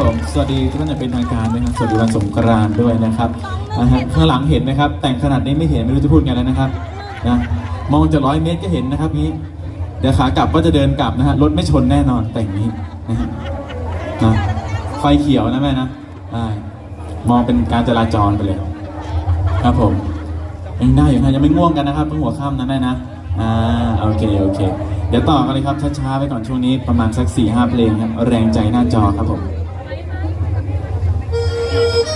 ผมสวัสดีทุกท่านอย่างเป็นทางการด้วยครับ สวัสดีวันสงกรานต์ด้วยนะครับนะฮะข้างหลังเห็นนะครับ แต่งขนาดนี้ไม่เห็นไม่รู้จะพูดไงแล้วนะครับนะมองจากร้อยเมตรก็เห็นนะครับนี้ เดี๋ยวขากลับก็จะเดินกลับนะฮะรถไม่ชนแน่นอนแต่งนี้นะฮะนะไฟเขียวนะแม่นะมองเป็นการจราจรไปเลย ครับผมยังได้อยู่ฮะยังไม่ง่วงกันนะครับเพิ่งหัวค่ำนะแม่นะอ่าโอเคโอเค เดี๋ยวต่อกันเลยครับช้าๆไปก่อนช่วงนี้ประมาณสัก4ี่ห้าเพลงครับแรงใจหน้าจอครับผม ใ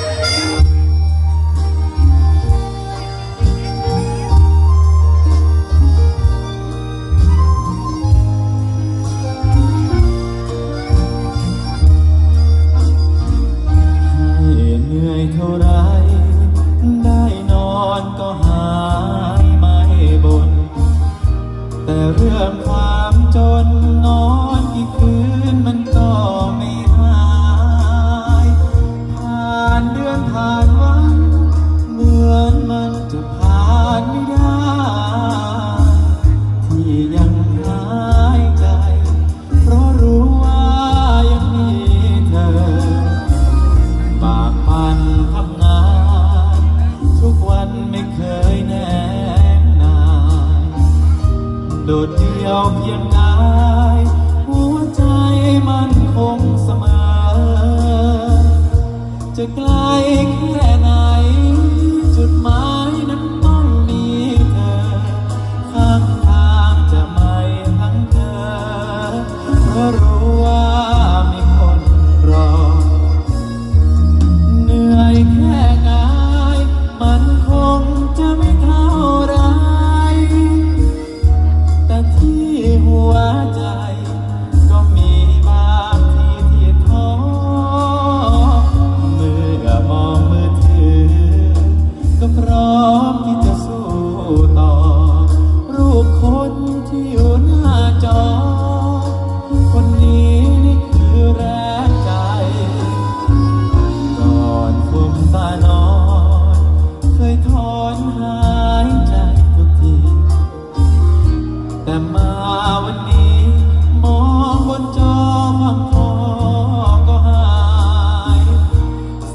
โดดเดี่ยวเพียงกายหัวใจมันคงเสมอ จะไกลแค่ไหน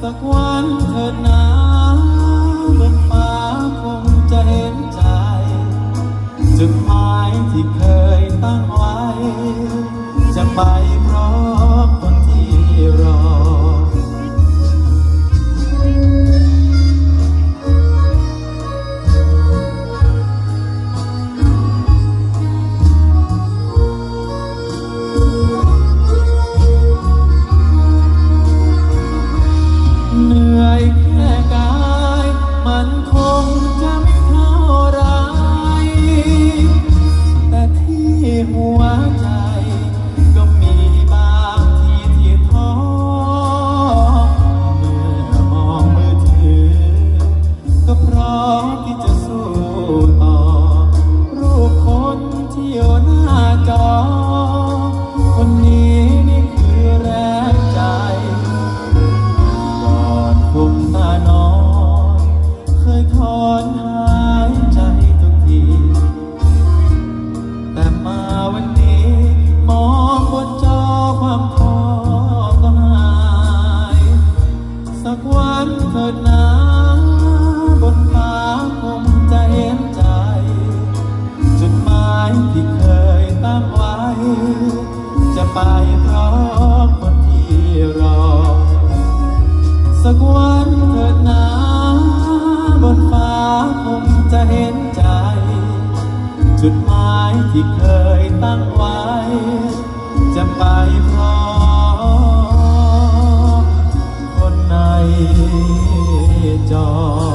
สักวันเถิดนะบนฟ้าคงจะเห็นใจจุดหมายที่เคย จะไม่เท่าไรแต่ที่หัว สักวันเถิดนะบนฟ้าคงจะเห็นใจ จุดหมายที่เคยตั้งไว้ จะไปพร้อมคนที่รอ สักวันเถิดนะบนฟ้าคงจะเห็นใจ จุดหมายที่เคยตั้งไว้ จะไปพร้อ จร